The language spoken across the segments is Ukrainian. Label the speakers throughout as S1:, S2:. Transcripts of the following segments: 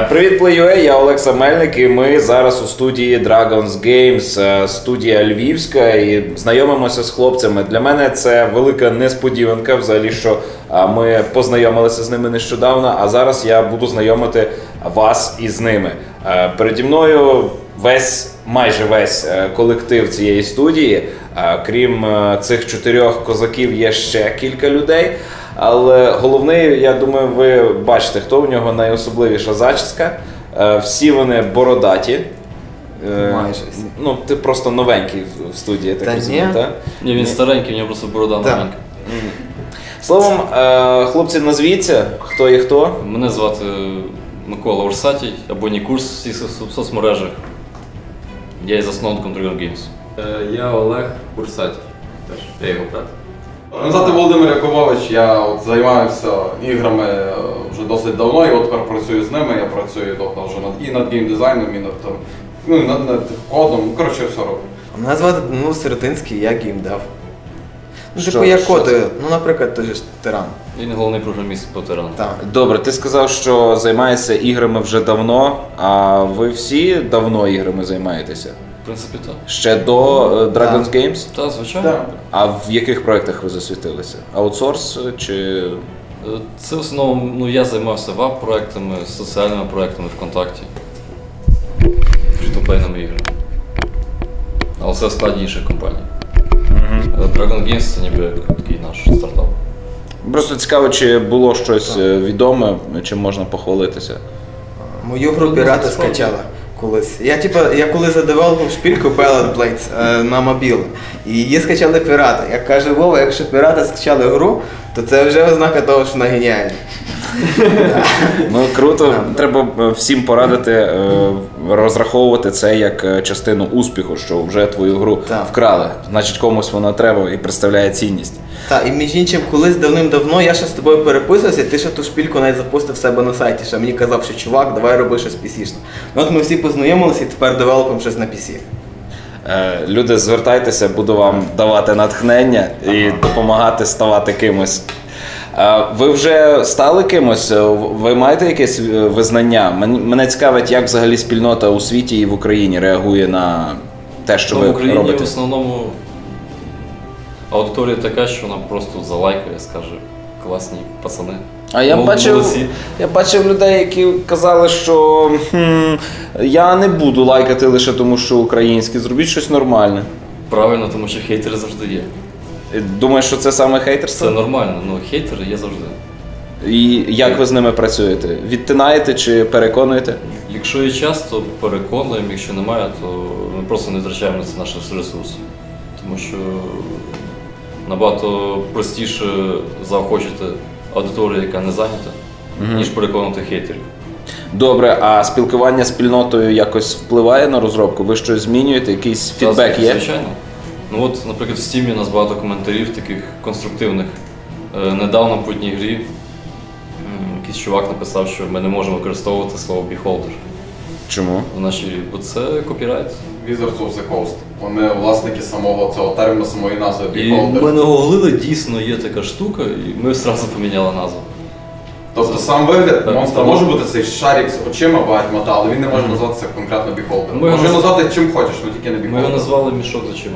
S1: Е, Привіт, Play.ua, я Олекса Мельник, і ми зараз у студії Dragons Games, е, студія Львівська, і знайомимося з хлопцями. Для мене це велика несподіванка, взагалі, що е, ми познайомилися з ними нещодавно, а зараз я буду знайомити вас із ними. Переді мною весь, майже весь е, колектив цієї студії. Е, Крім е, цих чотирьох козаків, є ще кілька людей. Але головний, я думаю, ви бачите, хто у нього найособливіша зачіска. Всі вони бородаті.
S2: Майже.
S1: Ну, ти просто новенький в- в студії, так
S2: Та
S1: розумію,
S2: ні.
S1: так?
S3: Ні, він старенький, у нього просто борода
S2: Так.
S3: маленька.
S1: Словом, хлопці, назвіться, хто є хто.
S3: Мене звати Микола Урсатій, або Нікурс в всіх соцмережах. Я є засновником Dragon Games.
S4: Е, Я Олег Бурсаті. Теж я його брат. Мене звати Володимир Яковович, я от займаюся іграми е, вже досить давно, і от тепер працюю з ними. Я працюю тобто, вже над, і над геймдизайном, і над, ну, над, над кодом. Ну, Коротше, все роблю.
S2: Мене звати Данило Сиротинський, я геймдев. Ну,
S1: Що-
S2: типу, я
S1: що
S2: Ну, наприклад, той же ж тиран.
S3: Він головний програміст по тирану.
S2: Так.
S1: Добре, ти сказав, що займаєшся іграми вже давно, а ви всі давно іграми займаєтеся?
S3: В принципі, так.
S1: Ще до е, Dragons Games?
S3: Так, звичайно.
S4: Так.
S1: А в яких проєктах ви засвітилися? Аутсорс е, чи.
S3: Е, Це в основному ну, я займався веб-проектами, соціальними проектами ВКонтакті, фрітоплейними іграми. Але це в складі інших компаній. Е, Dragon Games це ніби такий наш стартап.
S1: Просто цікаво, чи було щось так. відоме, чим можна похвалитися.
S2: Мою гру пірати скачала колись. Я типа, я коли задавав шпільку Pellet Blades е, на мобіл, і її скачали пірати. Як каже Вова, якщо пірати скачали гру, то це вже ознака того, що вона геніальна.
S1: Ну круто, треба е, всім порадити е, розраховувати це як е, частину успіху, що вже твою гру вкрали. Значить, комусь вона треба і представляє цінність.
S2: Так, і між іншим, колись давним-давно я ще з тобою переписувався, ти ще ту шпільку навіть запустив себе на сайті. Ще мені казав, що чувак, давай роби щось пісішно. Ну от ми всі познайомилися і тепер девелопимо щось на PC.
S1: Е, Люди, звертайтеся, буду вам давати натхнення і допомагати ставати кимось. Е, Ви вже стали кимось? Е, Ви маєте якесь визнання? Мене цікавить, як взагалі спільнота у світі і в Україні реагує на те, що
S3: Ну,
S1: ви
S3: в Україні
S1: робите.
S3: в основному аудиторія така, що вона просто залайкає, скаже, класні пацани.
S1: А я бачив, я бачив людей, які казали, що хм, я не буду лайкати лише тому, що українське, зробіть щось нормальне.
S3: Правильно, тому що хейтери завжди є.
S1: Е, Думаєш, що це саме хейтерство?
S3: Це нормально, ну хейтери є завжди.
S1: І як ви з ними працюєте? Відтинаєте чи переконуєте?
S3: Якщо є час, то переконуємо, якщо немає, то ми просто не втрачаємо на це наш ресурс. Тому що набагато простіше заохочити аудиторію, яка не зайнята, ніж переконати хейтерів.
S1: Добре, а спілкування з спільнотою якось впливає на розробку? Ви щось змінюєте? Якийсь фідбек
S3: Та,
S1: є?
S3: Звичайно. Ну от, наприклад, в Steam у нас багато коментарів таких конструктивних. Е, недавно по одній грі м, якийсь чувак написав, що ми не можемо використовувати слово beholder
S1: Чому?
S3: в нашій, бо це копірайт.
S4: Wizards of the Coast. Вони власники самого цього терміну, самої назви
S3: І
S4: Beholder.
S3: ми не гуглили, дійсно є така штука, і ми одразу поміняли назву.
S4: Тобто сам вигляд
S3: Так.
S4: монстра може бути цей шарик з очима багатьма, та, але він не може називатися конкретно Beholder.
S3: Ми його
S4: Може
S3: наз-
S4: назвати чим хочеш, але тільки не Beholder.
S3: Ми його назвали мішок за чим.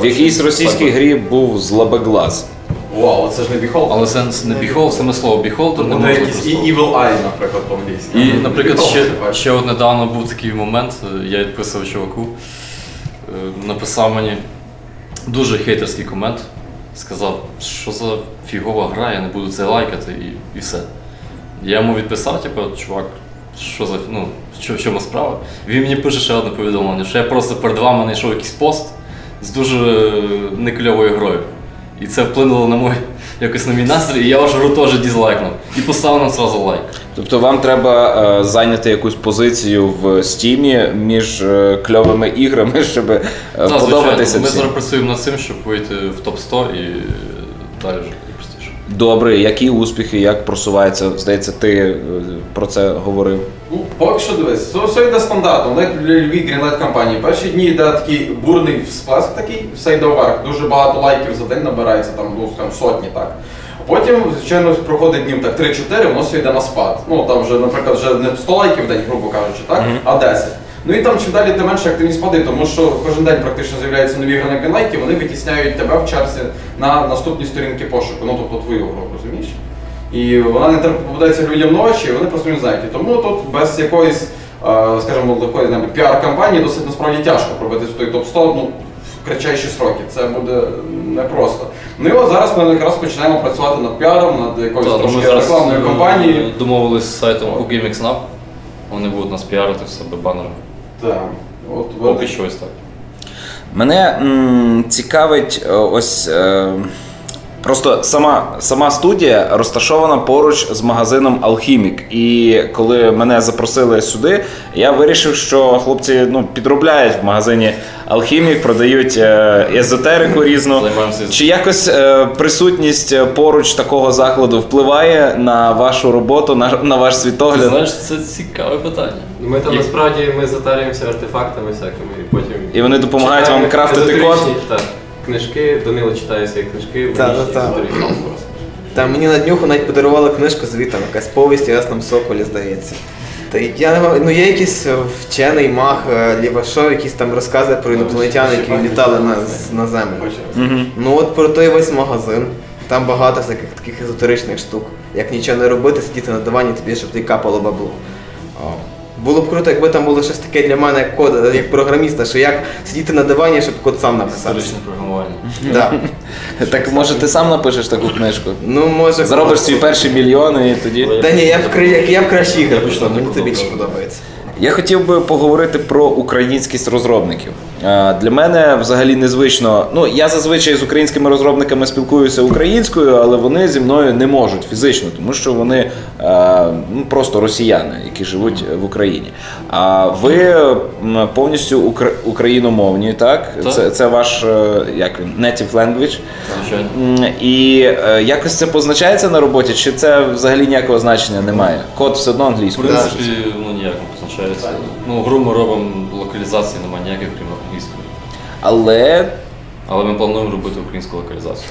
S1: В якійсь російській грі був злобеглаз.
S4: Вау, це ж не Beholder.
S3: Але це не behold, саме слово beholder не
S4: Буде
S3: можна
S4: якийсь і. Evil Eye, наприклад, по-англійськи.
S3: І, наприклад, ще, ще от недавно був такий момент, е, я відписував чуваку, е, написав мені дуже хейтерський комент, сказав, що за фігова гра, я не буду це лайкати і, і все. Я йому відписав, типу, чувак, що за ну, що, в чому справа? Він мені пише ще одне повідомлення, що я просто перед вами знайшов якийсь пост з дуже е, некльовою грою. І це вплинуло на мой, якось на мій настрій, і я вашу гру теж дізлайкнув. І поставив нам зразу лайк.
S1: Тобто вам треба е, зайняти якусь позицію в стімі між е, кльовими іграми, щоб е,
S3: Так,
S1: подобатися
S3: звичайно. Ми
S1: всім.
S3: зараз працюємо над цим, щоб вийти в топ-100 і далі вже.
S1: Добре, які успіхи, як просувається? Здається, ти е, про це говорив.
S4: Ну, поки що дивись, це все йде стандартно. Них для Львів Greenlight компанії. Перші дні йде такий бурний всплеск такий, все йде вверх. Дуже багато лайків за день набирається, там, ну, скажімо, сотні так. Потім, звичайно, проходить днів так 3-4, воно все йде на спад. Ну там вже, наприклад, вже не 100 лайків в день, грубо кажучи, так, а 10. Ну і там чим далі, тим менше активність падає, тому що кожен день практично з'являються нові гри на Greenlight, вони витісняють тебе в черзі на наступні сторінки пошуку, ну тобто твою гру, розумієш? І вона не треба попадається людям ночі, вони просто не знають. І тому тут без якоїсь, скажімо, такої піар-кампанії досить насправді тяжко пробити в той топ-100 ну, в кратчайші сроки. Це буде непросто. Ну і от зараз ми якраз починаємо працювати над піаром, над якоюсь
S3: Так,
S4: трошки рекламною
S3: е,
S4: кампанією.
S3: домовились з сайтом WhoGamingSnap. Вони будуть нас піарити в себе банером.
S4: Так. От,
S3: Поки що ось так.
S1: Мене м, цікавить е, ось. Е, Просто сама, сама студія розташована поруч з магазином Алхімік. І коли мене запросили сюди, я вирішив, що хлопці ну, підробляють в магазині Алхімік, продають е, езотерику різну. Чи якось е, присутність е, поруч такого закладу впливає на вашу роботу, на, на ваш світогляд?
S3: знаєш, це цікаве питання.
S5: Ми там насправді ми затарюємося артефактами всякими і потім.
S1: І вони допомагають вам крафтити код?
S5: Так. Книжки, Данило читає свої книжки,
S2: Та, та, та. Та мені на днюху навіть подарували книжку звітом, якась повість у ясному соколі, здається. Та я не мав- ну є якийсь е, вчений мах е, Лівашов, якісь там розкази про інопланетян, які літали на, з- на землю. Ну от про той весь магазин. Там багато всяких таких езотеричних штук. Як нічого не робити, сидіти на дивані тобі, щоб тобі капало бабло. О. Було б круто, якби там було щось таке для мене, як код, як програміста, що як сидіти на дивані, щоб код сам написав.
S3: Історичне програмування.
S2: Да.
S1: Так може ти сам напишеш таку книжку?
S2: Ну, може,
S1: Заробиш свій перші мільйони і тоді.
S2: Та ні, я в, кра- я, я в кращі ігри
S3: пішла,
S2: мені це більше подобається.
S1: Я хотів би поговорити про українськість розробників. Е, Для мене взагалі незвично. Ну, я зазвичай з українськими розробниками спілкуюся українською, але вони зі мною не можуть фізично, тому що вони е, ну, просто росіяни, які живуть в Україні. А ви повністю укра- україномовні, так?
S3: Так.
S1: Це, це ваш е, як він, native language.
S3: Звичайно.
S1: І якось це позначається на роботі, чи це взагалі ніякого значення немає? Код все одно
S3: В
S1: англійською.
S3: принципі, ну ніяк позначається. Ну, гру ми робимо локалізації, немає ніяких крім англійської.
S1: Але
S3: Але ми плануємо робити українську локалізацію.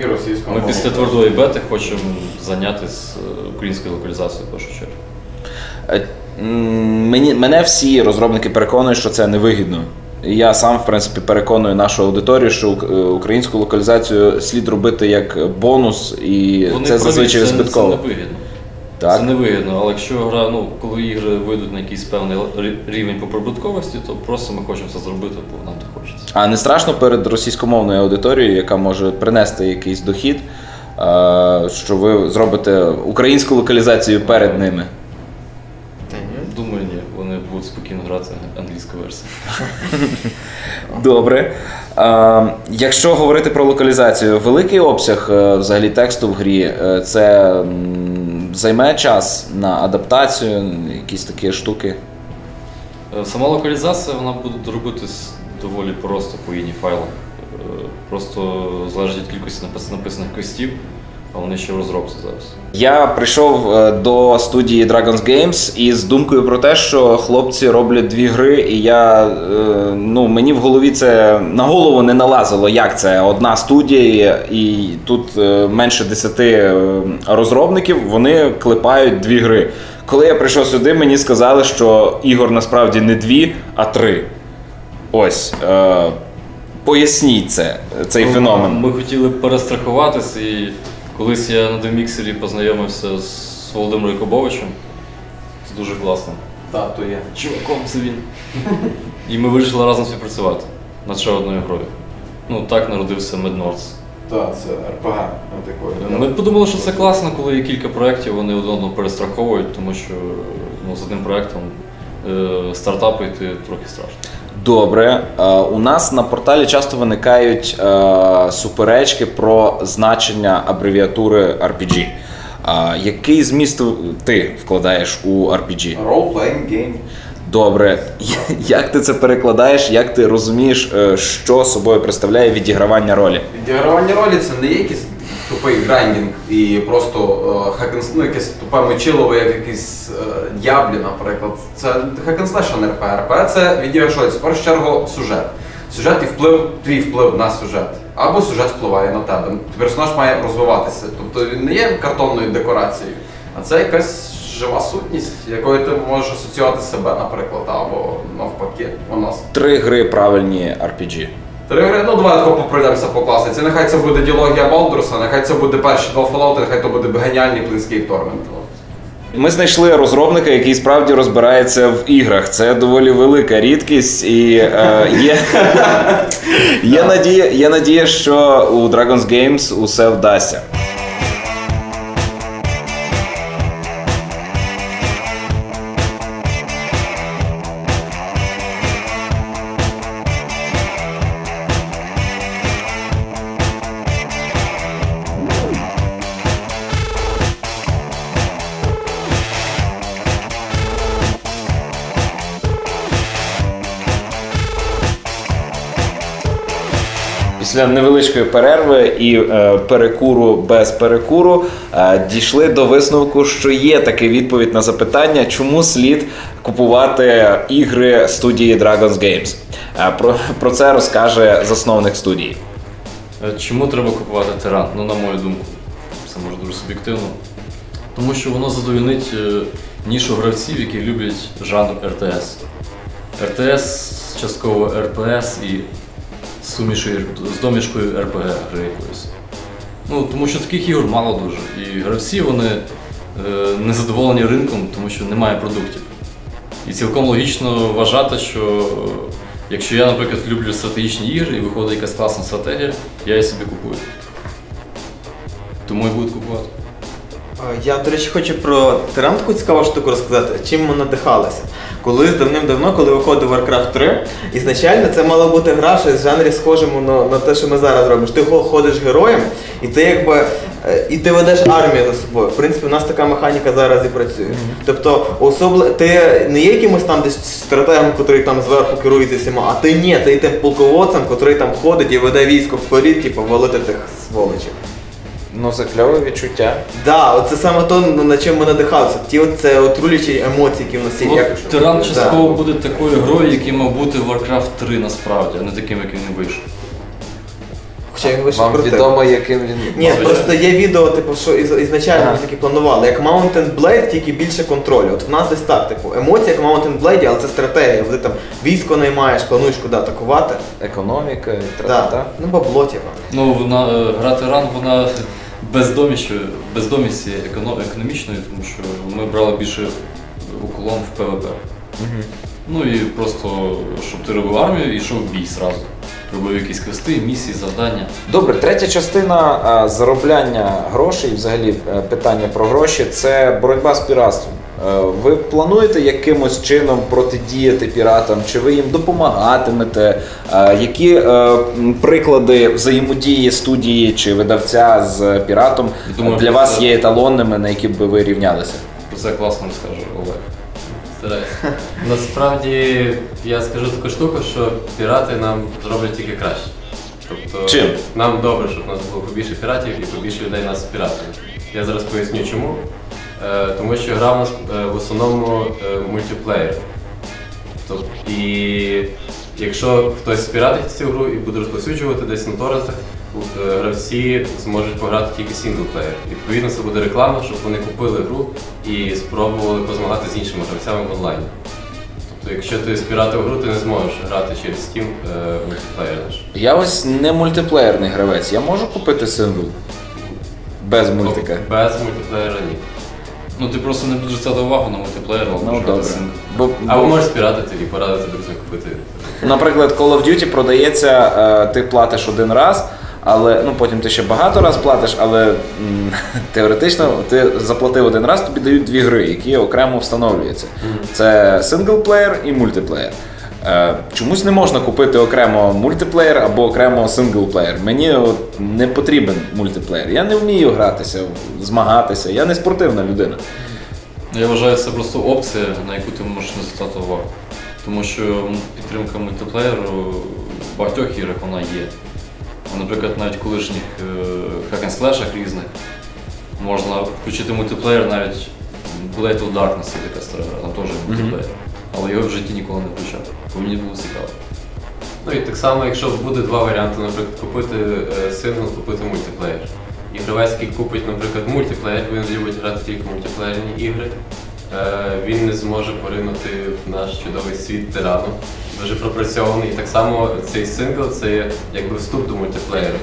S4: І російською.
S3: Ми після твердої бети хочемо зайнятися е, українською локалізацією в першу чергу.
S1: Е, Мені, мене всі розробники переконують, що це невигідно. І Я сам, в принципі, переконую нашу аудиторію, що е, українську локалізацію слід робити як бонус, і
S3: Вони
S1: це зазвичай
S3: це, це невигідно.
S1: Так.
S3: Це невигідно, але якщо гра, ну, коли ігри вийдуть на якийсь певний рівень по прибутковості, то просто ми хочемо це зробити, бо нам так хочеться.
S1: А не страшно перед російськомовною аудиторією, яка може принести якийсь дохід, е, що ви зробите українську локалізацію перед ними.
S3: Думаю, ні, вони будуть спокійно грати англійську версію.
S1: Добре. Е, якщо говорити про локалізацію, великий обсяг е, взагалі тексту в грі е, це займе час на адаптацію, якісь такі штуки.
S3: Е, Сама локалізація вона буде робитись доволі просто по іні файлам. Е, Просто залежить від кількості написаних квестів, а вони ще в розробці зараз.
S1: Я прийшов е, до студії Dragons Games із думкою про те, що хлопці роблять дві гри, і я е, ну мені в голові це на голову не налазило, як це одна студія, і тут е, менше десяти розробників, вони клепають дві гри. Коли я прийшов сюди, мені сказали, що ігор насправді не дві, а три. Ось. Е, поясніть це, цей
S3: Ну,
S1: феномен.
S3: Ми хотіли перестрахуватись, і колись я на деміксері познайомився з Володимиром Якубовичем. Це дуже класно.
S4: Так, то є.
S3: Чуваком це він. І ми вирішили разом співпрацювати над ще одною грою. Ну так народився Меднорс.
S4: Так, це РПГ.
S3: Ми подумали, що це класно, коли є кілька проєктів, вони один одного перестраховують, тому що ну, з одним проєктом е, стартапу йти трохи страшно.
S1: Добре, Е, у нас на порталі часто виникають е, суперечки про значення абревіатури RPG. Який зміст ти вкладаєш у RPG?
S4: Role-playing game.
S1: Добре, як ти це перекладаєш? Як ти розумієш, е, що собою представляє відігравання ролі?
S4: Відігравання ролі це не є якийсь тупий грайндінг і просто хакенс, ну, якесь тупе мочилово, як якісь е, дяблі, наприклад. Це хакенслеш, а не РП. РП це відіграшується в першу чергу сюжет. Сюжет і вплив, твій вплив на сюжет. Або сюжет впливає на тебе. Персонаж має розвиватися. Тобто він не є картонною декорацією, а це якась жива сутність, якою ти можеш асоціювати себе, наприклад, або навпаки. У нас
S1: Три гри правильні RPG.
S4: Три гри, ну давай тако пройдемося по класиці. Нехай це буде діалогія Балдурса, нехай це буде перші два Fallout, нехай то буде геніальний плинський Тормент.
S1: Ми знайшли розробника, який справді розбирається в іграх. Це доволі велика рідкість, і е, є, є, надія, є надія, що у Dragons Games усе вдасться. Після невеличкої перерви і е, перекуру без перекуру е, дійшли до висновку, що є таки відповідь на запитання, чому слід купувати ігри студії Dragons Games. Е, про, про це розкаже засновник студії.
S3: Е, Чому треба купувати тиран? Ну, на мою думку, це може дуже суб'єктивно. Тому що воно задовольнить е, нішу гравців, які люблять жанр РТС. РТС частково РПС і з сумішою з домішкою РПГ гри якоїсь. Ну, тому що таких ігор мало дуже. І гравці вони е, не задоволені ринком, тому що немає продуктів. І цілком логічно вважати, що якщо я, наприклад, люблю стратегічні ігри і виходить якась класна стратегія, я її собі купую. Тому і буду купувати.
S2: Я, до речі, хочу про тиран таку цікаву штуку розказати, чим ми надихалися. Колись давним-давно, коли виходив Warcraft 3, ізначально це мала бути гра щось в жанрі схожому на, на те, що ми зараз робимо. Ти ходиш героєм, і ти якби е, і ти ведеш армію за собою. В принципі, у нас така механіка зараз і працює. Тобто, особливо ти не є якимось там десь стратегом, який там зверху керується всіма, а ти ні, ти є тим полководцем, який там ходить і веде військо вперед, типу, валити тих сволочів.
S1: Ну, це кльове відчуття.
S2: Да, от це саме то, на чим ми надихалися. Ті от це отрулячі емоції, які в нас є.
S3: От
S2: Як-
S3: Тиран
S2: Да.
S3: частково буде такою грою, яким мав бути Warcraft 3 насправді, а не таким, яким не вийшов.
S2: Хоча він вийшов
S1: Вам
S2: крутим.
S1: відомо, яким він.
S2: Ні,
S3: Звичайно.
S2: просто є відео, типу, що із- ізначально
S1: Ага.
S2: ми таки планували. Як Mountain Blade, тільки більше контролю. От в нас десь так, типу, емоції, як в Mountain Blade, але це стратегія. Ти там військо наймаєш, плануєш куди атакувати.
S1: Економіка і тра-та-та.
S2: ну бабло, типу.
S3: Ну, вона, е, гра Тиран, вона бездомішою, бездомісі економічної, тому що ми брали більше уклон в ПВП. Ну і просто, щоб ти робив армію і йшов в бій зразу. Робив якісь квести, місії, завдання.
S1: Добре, третя частина а, заробляння грошей, взагалі е, питання про гроші це боротьба з піратством. Е, Ви плануєте якимось чином протидіяти піратам? Чи ви їм допомагатимете? Е, Які е, м, приклади взаємодії студії чи видавця з піратом
S3: Думаю,
S1: для вас
S3: це-
S1: є еталонними, на які б ви рівнялися?
S3: Про це класно розкаже Олег.
S5: Стараюсь. Насправді я скажу таку штуку, що пірати нам зроблять тільки краще. Тобто
S1: Чим?
S5: нам добре, щоб у нас було побільше піратів і побільше людей нас піратами. Я зараз поясню чому. Е, тому що гра в нас е, в основному е, мультиплеєр. Тобто, і якщо хтось спіратить цю гру і буде розповсюджувати десь на торрентах, гравці зможуть пограти тільки синглплеєр. Відповідно це буде реклама, щоб вони купили гру і спробували позмагати з іншими гравцями в онлайні. Тобто, якщо ти спіратив гру, ти не зможеш грати через Steam е, мультиплеєр наш.
S1: Я ось не мультиплеєрний гравець. Я можу купити сингл без мультика.
S5: Без мультиплеєра ні.
S3: Ну ти просто не будеш звертати увагу на мультиплеєр, але
S1: Ну
S3: можеш
S1: добре.
S3: сингл.
S1: Бо,
S5: Або
S1: бо-
S5: можеш спіратити і порадити друзям купити.
S1: Наприклад, Call of Duty продається, е, ти платиш один раз, але ну потім ти ще багато раз платиш, але м, теоретично ти заплатив один раз, тобі дають дві гри, які окремо встановлюються. Це синглплеєр і мультиплеєр. Е, Чомусь не можна купити окремо мультиплеєр або окремо синглплеєр. Мені от не потрібен мультиплеєр. Я не вмію гратися, змагатися. Я не спортивна людина.
S3: Я вважаю, це просто опція, на яку ти можеш не звертати увагу. Тому що підтримка мультиплеєру в багатьох іграх вона є. Наприклад, навіть в колишніх хак-н-слешах різних можна включити мультиплеєр навіть Blade of Darkness є така стара гра, там теж мультиплеєр. Але його в житті ніколи не включав, бо мені було цікаво.
S5: Ну і так само, якщо буде два варіанти, наприклад, купити е, сингл, купити мультиплеєр. І гравець, який купить, наприклад, мультиплеєр, він любить грати тільки мультиплеєрні ігри, е, він не зможе поринути в наш чудовий світ тирану, дуже пропрацьований. І так само цей сингл це якби вступ до мультиплеєру.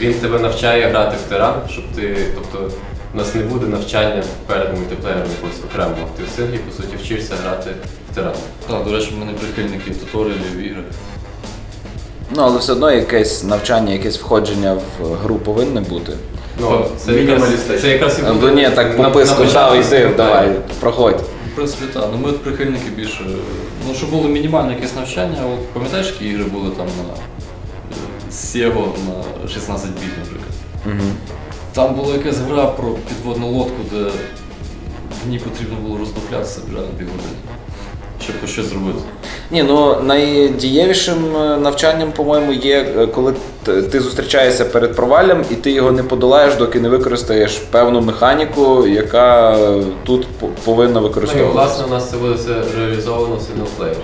S5: Він тебе навчає грати в тиран, щоб ти, тобто, у нас не буде навчання перед мультиплеєром якогось окремого. Ти в синглі, по суті, вчишся грати в тиран.
S3: Так, до речі, в мене прихильники туторіалів в іграх.
S1: Ну, але все одно якесь навчання, якесь входження в гру повинне бути.
S5: Ну, це якраз, це якраз і буде
S1: Ну ні, так
S5: на-
S1: по писку
S5: на
S1: дав
S5: початку
S1: іди, давай, проходь.
S3: В принципі, так. Ну ми от прихильники більше. Ну, щоб було мінімальне якесь навчання, от пам'ятаєш, які ігри були там на Сєго Sego на 16 біт, наприклад.
S1: Угу.
S3: Там була якась гра про підводну лодку, де в ній потрібно було роздуплятися на півгодини, щоб хоч щось зробити.
S1: Ні, ну найдієвішим е, навчанням, по-моєму, є, е, коли ти зустрічаєшся перед проваллям і ти його не подолаєш, доки не використаєш певну механіку, яка е, тут по- повинна
S5: Ну і власне у нас це буде все реалізовано в синглплеєр.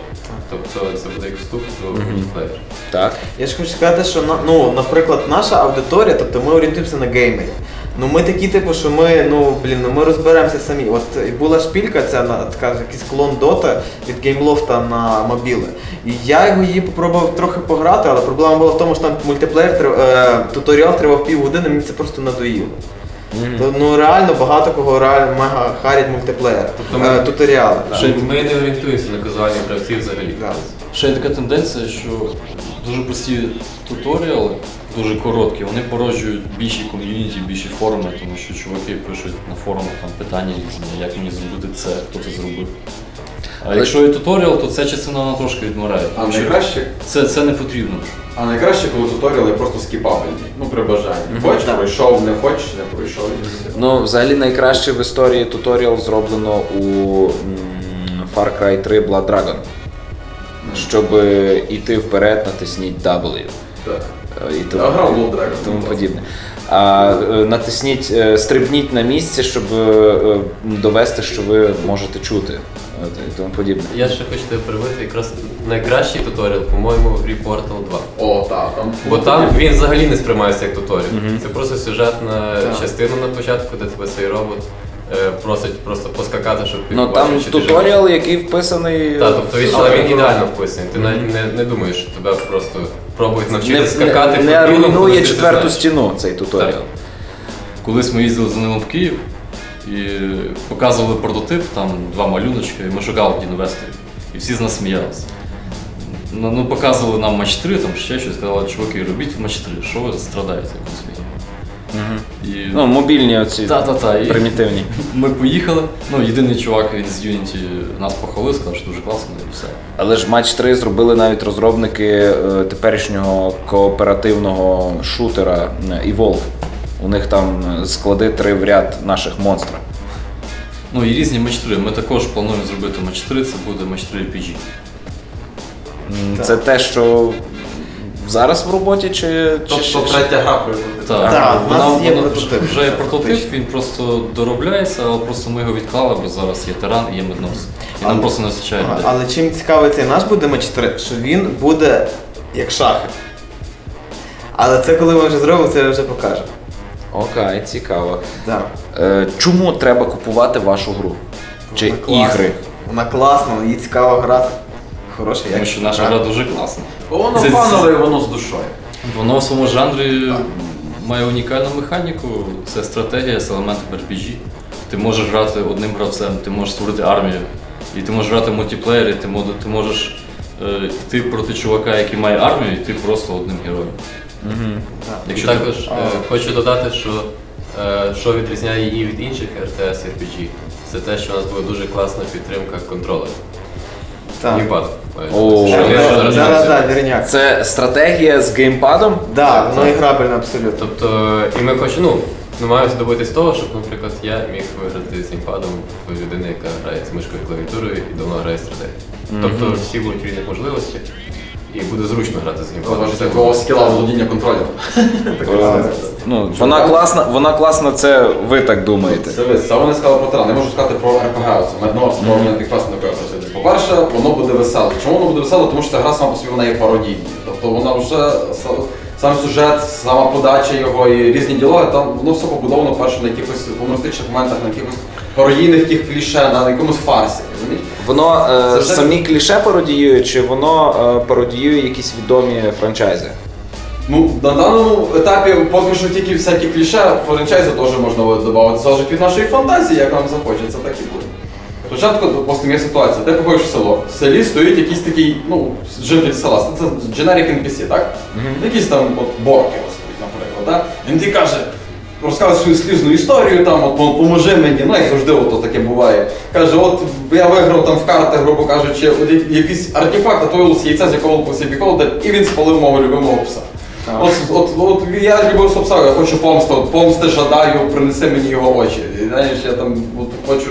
S5: Тобто це буде як вступ до мультиплеєру.
S1: Так.
S2: Я ж хочу сказати, що ну, наприклад, наша аудиторія, тобто ми орієнтуємося на геймерів. Ну ми такі, типу, що ми, ну блін, ну ми розберемося самі. От була шпілька, ця на така якийсь клон Dota від GameLoft на мобіли. І я його її попробував трохи пограти, але проблема була в тому, що там мультиплеєр е, туторіал тривав півгодини, мені це просто надоїло. То, ну реально багато кого реально мега харять мультиплеєр.
S5: Тобто ми-
S2: е, туторіали.
S5: Ще Ми не орієнтуємося на казування гравців взагалі.
S2: Так.
S3: Ще є така тенденція, що дуже прості туторіали, дуже короткі, вони породжують більші ком'юніті, більші форуми, тому що чуваки пишуть на форумах там питання різні, як мені зробити це, хто це зробив. А якщо є туторіал, то ця частина вона трошки відмирає.
S4: А
S3: тому
S4: найкраще,
S3: Це, це не потрібно.
S4: а найкраще, коли туторіали просто скіпабельні. Ну, при бажанні. Хочеш, пройшов, не хочеш, не пройшов. і все.
S1: Ну, взагалі найкраще в історії туторіал зроблено у м, Far Cry 3 Blood Dragon. Щоб е, іти вперед, натисніть W.
S4: Так.
S1: І
S4: грав в Blood
S1: тому подібне. А е, натисніть, е, стрибніть на місці, щоб е, довести, що ви можете чути. І тому подібне.
S5: Я ще хочу тебе перебити, якраз найкращий туторіал, по-моєму, в грі Portal 2.
S4: О, так, там.
S5: Бо там він взагалі не сприймається як туторіал. Це просто сюжетна
S2: Так.
S5: частина на початку, де тебе цей робот просить просто поскакати, щоб
S1: Ну
S5: побачив,
S1: там
S5: чи ти
S1: туторіал, який вписаний.
S5: Так, тобто він, але він ідеально вписаний. Ти навіть не, не думаєш, що тебе просто пробують навчити
S1: не,
S5: скакати
S1: не, не
S5: по білому, коли
S1: руйнує
S5: ти це
S1: четверту
S5: знаєш.
S1: стіну цей туторіал.
S5: Так.
S3: Колись ми їздили за ним в Київ і показували прототип, там два малюночки, і ми шукали інвесторів. І всі з нас сміялися. Ну, ну, показували нам матч 3, там ще щось, сказали, чуваки, робіть матч 3, що ви страдаєте якусь І...
S1: Ну, мобільні оці
S3: Та-та-та, і-
S1: примітивні.
S3: Ми поїхали. Ну, єдиний чувак він з Unity нас похвалив, сказав, що дуже класно і все.
S1: Але ж матч 3 зробили навіть розробники е, теперішнього кооперативного шутера е, Evolve. У них там е, склади три в ряд наших монстра.
S3: Ну і різні матч 3. Ми також плануємо зробити матч 3, це буде матч 3 RPG.
S1: Це те, що зараз в роботі, чи,
S4: Тобто
S1: чи-
S4: третя гра.
S3: Так,
S2: Так, в нас є
S3: вона
S2: прототип.
S3: Вже є прототип, він просто доробляється, але просто ми його відклали, бо зараз є тиран і є меднос. І нам
S2: Але-
S3: просто не вистачає людей.
S2: Але чим цікавий цей наш буде меч 3, що він буде як шахи. Але це коли ми вже зробимо, це я вже покажемо.
S1: Окей, цікаво.
S2: Да.
S1: Е, чому треба купувати вашу гру? Чи
S2: Вона класна.
S1: ігри?
S2: Вона класна, їй цікаво грати. Хороша
S3: Тому що наша гра дуже класна.
S4: Воно
S3: Це-
S4: фан, воно з душою.
S3: Воно в своєму жанрі має унікальну механіку, це стратегія з елементом RPG. Ти можеш грати одним гравцем, ти можеш створити армію, і ти можеш грати в мультиплеєрі, ти, мож- ти можеш е, йти проти чувака, який має армію, і ти просто одним героєм. Якщо ти-
S5: також е, хочу додати, що е, що відрізняє її від інших RTS RPG, це те, що у нас була дуже класна підтримка контролера.
S2: Так.
S5: Геймпад.
S1: О,
S5: да,
S2: Так, так, так,
S5: бачу.
S2: так, вірняк.
S1: Це стратегія з геймпадом?
S2: Да, воно грабельна абсолютно.
S5: Тобто, і ми хочемо, ну, намагаємося добитись того, щоб, наприклад, я міг виграти з геймпадом в людини, яка грає з мишкою клавіатурою і давно грає стратегію. Тобто всі будуть різних можливостях. І буде зручно грати з ним.
S4: Залежить від твого скіла володіння контролем.
S1: Ну, вона класна, вона класна, це ви так думаєте.
S4: Це ви саме не сказали про тиран. Я можу сказати про РПГ. Це Меднорс, про мене прекрасно на якої працює. По-перше, воно буде веселе. Чому воно буде веселе? Тому що ця гра сама по собі вона є пародійною. Тобто вона вже сам сюжет, сама подача його і різні діалоги, там воно все побудовано перше на якихось гумористичних моментах, на якихось пародійних тих кліше, на якомусь фарсі. розумієш?
S1: Воно е,
S4: Це вже-
S1: самі кліше пародіює, чи воно е, пародіює якісь відомі франчайзи?
S4: Ну, на даному етапі поки що тільки всякі кліше, франчайзи теж можна буде додати. Залежить від нашої фантазії, як нам захочеться, так і буде. Спочатку, допустимо, є ситуація, ти приходиш в село, в селі стоїть якийсь такий, ну, житель села, це generic NPC, так? Якийсь там от борки стоїть, наприклад, так? Він тобі каже, розказує свою слізну історію, там, от поможи мені, ну як завжди ото таке буває. Каже, от я виграв там в карти, грубо кажучи, от якийсь артефакт, а той з яйця, з якого посібі колода, і він спалив мого любимого пса. От, от, от я любив пса, я хочу помсти, от помсти жадаю, принеси мені його очі. І, знаєш, я там от, хочу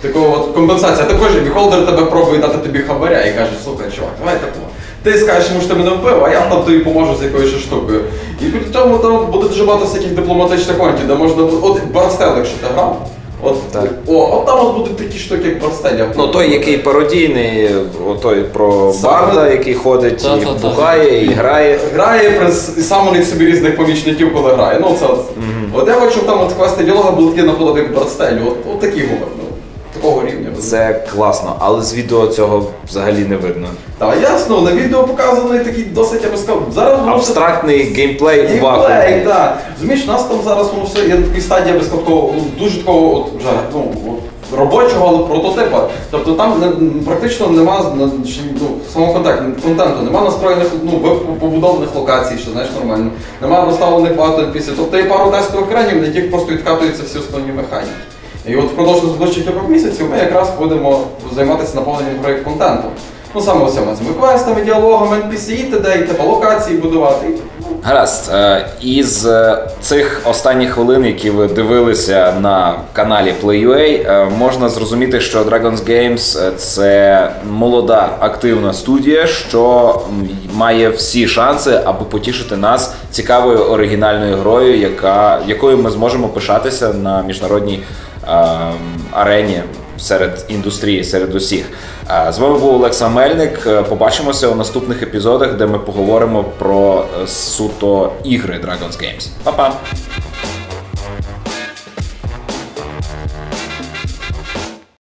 S4: такого от компенсація. Також біхолдер тебе пробує дати тобі хабаря і каже, слухай, чувак, давай такого. Ти скажеш що ти мене вбив, а я там тобі поможу з якоюсь штукою. І при цьому там буде дуже багато всяких дипломатичних контів, де можна буде. От Барстел, якщо ти грав. От,
S1: Так.
S4: О, от там от будуть такі штуки, як Барстель.
S1: Ну той, який пародійний, о, той про
S4: Саме-
S1: Барда, який ходить і
S3: Та-та-та.
S1: бухає, і грає.
S4: Грає при- і сам у них собі різних помічників, коли грає. Ну, це от. От я хочу, там от квести діалога були такі наподобі як Барстелю. От, от такі гумор. Такого рівня.
S1: Це класно, але з відео цього взагалі не видно.
S4: Та ясно, на відео показаний такий досить, я би сказав, зараз воно все-
S1: Абстрактний геймплей
S4: Геймплей, так. Розумієш, нас там зараз воно все є на такій стадії, я би сказав, такого, ну, дуже такого от, вже, ну, от, робочого, але прототипа. Тобто там не, практично нема ну, самого контенту, контенту, нема настроєних, ну, побудованих локацій, що знаєш нормально. Нема розставлених багато NPC. Тобто є пару тестових екранів, на яких просто відкатуються всі основні механіки. І от впродовж найближчих кількох місяців ми якраз будемо займатися наповненням гри контентом. Ну саме усіма цими квестами, діалогами, NPC, і т.д. і т.п. локації будувати.
S1: Гаразд, е, із е, цих останніх хвилин, які ви дивилися на каналі PlayUA, е, можна зрозуміти, що Dragons Games це молода активна студія, що має всі шанси, аби потішити нас цікавою оригінальною грою, яка якою ми зможемо пишатися на міжнародній арені серед індустрії, серед усіх. Е, З вами був Олекса Мельник. Е, Побачимося у наступних епізодах, де ми поговоримо про е, суто ігри Dragons Games. Па-па!